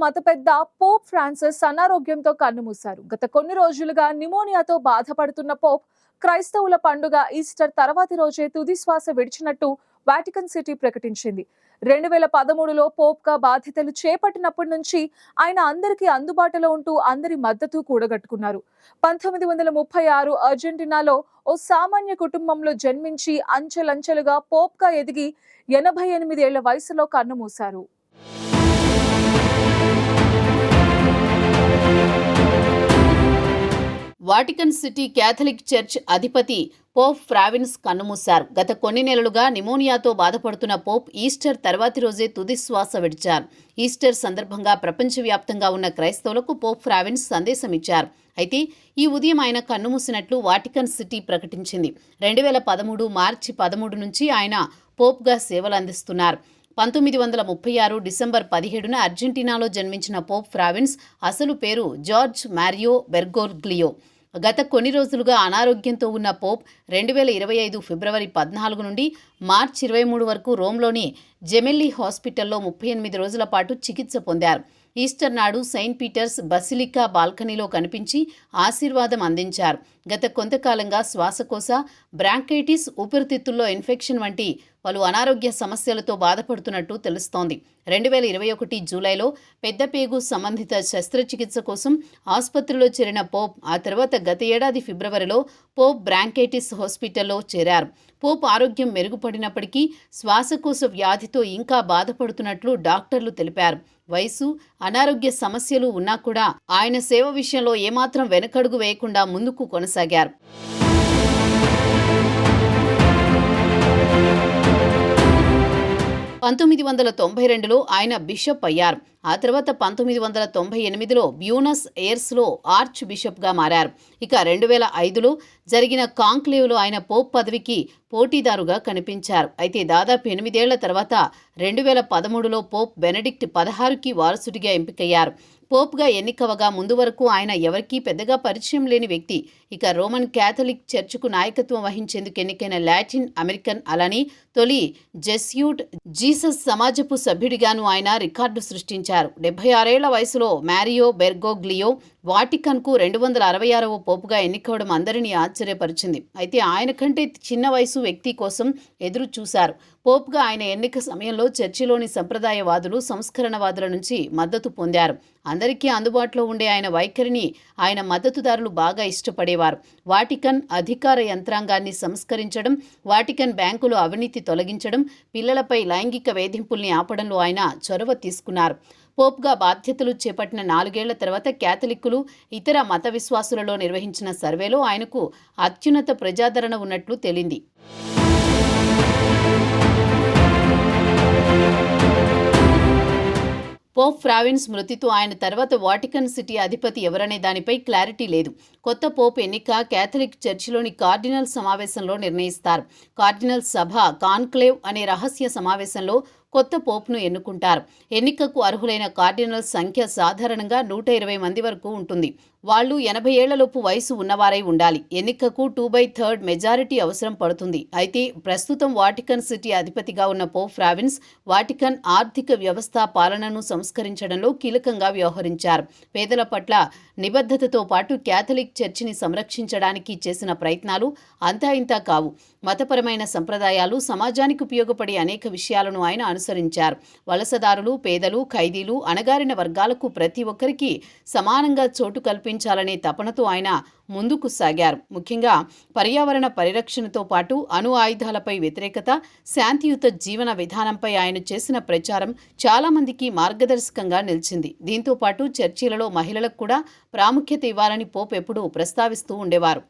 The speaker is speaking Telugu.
మత పెద్ద పోప్ ఫ్రాన్సిస్ అనారోగ్యంతో కన్నుమూశారు గత కొన్ని రోజులుగా నిమోనియాతో బాధపడుతున్న పోప్ క్రైస్తవుల పండుగ ఈస్టర్ తర్వాతి రోజే తుది శ్వాస విడిచినట్టు వాటికన్ సిటీ ప్రకటించింది. రెండు వేల పదమూడులో పోప్గా బాధ్యతలు చేపట్టినప్పటి నుంచి ఆయన అందరికీ అందుబాటులో ఉంటూ అందరి మద్దతు కూడగట్టుకున్నారు. పంతొమ్మిది వందల ముప్పై ఆరు అర్జెంటీనాలో ఓ సామాన్య కుటుంబంలో జన్మించి అంచెలంచెలుగా పోప్గా ఎదిగి ఎనభై ఎనిమిదేళ్ళ వయసులో కన్నుమూశారు వాటికన్ సిటీ క్యాథలిక్ చర్చ్ అధిపతి పోప్ ఫ్రావిన్స్ కన్నుమూశారు. గత కొన్ని నెలలుగా నిమోనియాతో బాధపడుతున్న పోప్ ఈస్టర్ తర్వాతి రోజే తుది శ్వాస విడిచారు. ఈస్టర్ సందర్భంగా ప్రపంచవ్యాప్తంగా ఉన్న క్రైస్తవులకు పోప్ ఫ్రావిన్స్ సందేశం ఇచ్చారు. అయితే ఈ ఉదయం ఆయన కన్నుమూసినట్లు వాటికన్ సిటీ ప్రకటించింది. రెండు వేల పదమూడు మార్చి పదమూడు నుంచి ఆయన పోప్గా సేవలు అందిస్తున్నారు. పంతొమ్మిది వందల ముప్పై ఆరు డిసెంబర్ పదిహేడున అర్జెంటీనాలో జన్మించిన పోప్ ఫ్రావిన్స్ అసలు పేరు జార్జ్ మారియో బెర్గోర్గ్లియో గత కొన్ని రోజులుగా అనారోగ్యంతో ఉన్న పోప్ రెండు వేల ఇరవై ఐదు ఫిబ్రవరి పద్నాలుగు నుండి మార్చి ఇరవై మూడు వరకు రోమ్లోని జెమెల్లీ హాస్పిటల్లో ముప్పై ఎనిమిది రోజుల పాటు చికిత్స పొందారు. ఈస్టర్ నాడు సెయింట్ పీటర్స్ బసిలికా బాల్కనీలో కనిపించి ఆశీర్వాదం అందించారు. గత కొంతకాలంగా శ్వాసకోశ బ్రాంకైటిస్ ఊపిరితిత్తుల్లో ఇన్ఫెక్షన్ వంటి పలు అనారోగ్య సమస్యలతో బాధపడుతున్నట్టు తెలుస్తోంది. రెండు వేల ఇరవై ఒకటి జూలైలో పెద్దపేగు సంబంధిత శస్త్రచికిత్స కోసం ఆసుపత్రిలో చేరిన పోప్ ఆ తర్వాత గత ఏడాది ఫిబ్రవరిలో పోప్ బ్రాంకైటిస్ హాస్పిటల్లో చేరారు. పోప్ ఆరోగ్యం మెరుగుపడినప్పటికీ శ్వాసకోశ వ్యాధితో ఇంకా బాధపడుతున్నట్లు డాక్టర్లు తెలిపారు. వయసు అనారోగ్య సమస్యలు ఉన్నా కూడా ఆయన సేవ విషయంలో ఏమాత్రం వెనకడుగు వేయకుండా ముందుకు కొనసాగారు. పంతొమ్మిది వందల తొంభై రెండులో ఆయన బిషప్ అయ్యారు. ఆ తర్వాత పంతొమ్మిది వందల తొంభై ఎనిమిదిలో బ్యూనస్ ఎయిర్స్లో ఆర్చ్ బిషప్గా మారారు. ఇక రెండు వేల ఐదులో జరిగిన కాంక్లేవ్లో ఆయన పోప్ పదవికి పోటీదారుగా కనిపించారు. అయితే దాదాపు ఎనిమిదేళ్ళ తర్వాత రెండు వేల పదమూడులో పోప్ బెనడిక్ట్ పదహారుకి వారసుడిగా ఎంపికయ్యారు. పోప్గా ఎన్నికవగా ముందు వరకు ఆయన ఎవరికీ పెద్దగా పరిచయం లేని వ్యక్తి. ఇక రోమన్ క్యాథలిక్ చర్చ్కు నాయకత్వం వహించేందుకు ఎన్నికైన లాటిన్ అమెరికన్ అలాని తొలి జెస్యూట్ జీసస్ సమాజపు సభ్యుడిగాను ఆయన రికార్డు సృష్టించారు. డెబ్బై ఆరేళ్ళ వయసులో మ్యారియో బెర్గోగ్లియో వాటికన్కు రెండు వందల అరవై ఆరవ పోపుగా ఎన్నికవడం అందరినీ ఆశ్చర్యపరిచింది. అయితే ఆయన కంటే చిన్న వయసు వ్యక్తి కోసం ఎదురు చూశారు. పోపుగా ఆయన ఎన్నిక సమయంలో చర్చిలోని సంప్రదాయవాదులు సంస్కరణవాదుల నుంచి మద్దతు పొందారు. అందరికీ అందుబాటులో ఉండే ఆయన వైఖరిని ఆయన మద్దతుదారులు బాగా ఇష్టపడేవారు. వాటికన్ అధికార యంత్రాంగాన్ని సంస్కరించడం వాటికన్ బ్యాంకులు అవినీతి తొలగించడం పిల్లలపై లైంగిక వేధింపుల్ని ఆపడంలో ఆయన చొరవ తీసుకున్నారు. పోప్గా బాధ్యతలు చేపట్టిన నాలుగేళ్ళ తర్వాత క్యాథలిక్కులు ఇతర మత విశ్వాసులలో నిర్వహించిన సర్వేలో ఆయనకు అత్యున్నత ప్రజాదరణ ఉన్నట్లు తేలింది. పోప్ ఫ్రావిన్స్ మృతితో ఆయన తర్వాత వాటికన్ సిటీ అధిపతి ఎవరనే దానిపై క్లారిటీ లేదు. కొత్త పోప్ ఎన్నిక క్యాథలిక్ చర్చిలోని కార్డినల్ సమావేశంలో నిర్ణయిస్తారు. కార్డినల్ సభ కాన్క్లేవ్ అనే రహస్య సమావేశంలో కొత్త పోప్ను ఎన్నుకుంటారు. ఎన్నికకు అర్హులైన కార్డినల్ సంఖ్య సాధారణంగా నూట ఇరవై మంది వరకు ఉంటుంది. వాళ్ళు ఎనభై ఏళ్ళలోపు వయసు ఉన్నవారై ఉండాలి. ఎన్నికకు టూ బై థర్డ్ మెజారిటీ అవసరం పడుతుంది. అయితే ప్రస్తుతం వాటికన్ సిటీ అధిపతిగా ఉన్న పోప్ ఫ్రావిన్స్ వాటికన్ ఆర్థిక వ్యవస్థ పాలనను సంస్కరించడంలో కీలకంగా వ్యవహరించారు. పేదల పట్ల నిబద్ధతతో పాటు క్యాథలిక్ చర్చిని సంరక్షించడానికి చేసిన ప్రయత్నాలు అంతా ఇంతా కావు. మతపరమైన సంప్రదాయాలు సమాజానికి ఉపయోగపడే అనేక విషయాలను ఆయన అనుసరించారు. వలసదారులు పేదలు ఖైదీలు అణగారిన వర్గాలకు ప్రతి ఒక్కరికి సమానంగా చోటు కల్పించాలనే తపనతో ఆయన ముందుకు సాగారు. ముఖ్యంగా పర్యావరణ పరిరక్షణతో పాటు అణు ఆయుధాలపై వ్యతిరేకత శాంతియుత జీవన విధానంపై ఆయన చేసిన ప్రచారం చాలామందికి మార్గదర్శకంగా నిలిచింది. దీంతో పాటు చర్చిలలో మహిళలకు కూడా ప్రాముఖ్యత ఇవ్వాలని పోప్ ఎప్పుడూ ప్రస్తావిస్తూ ఉండేవారు.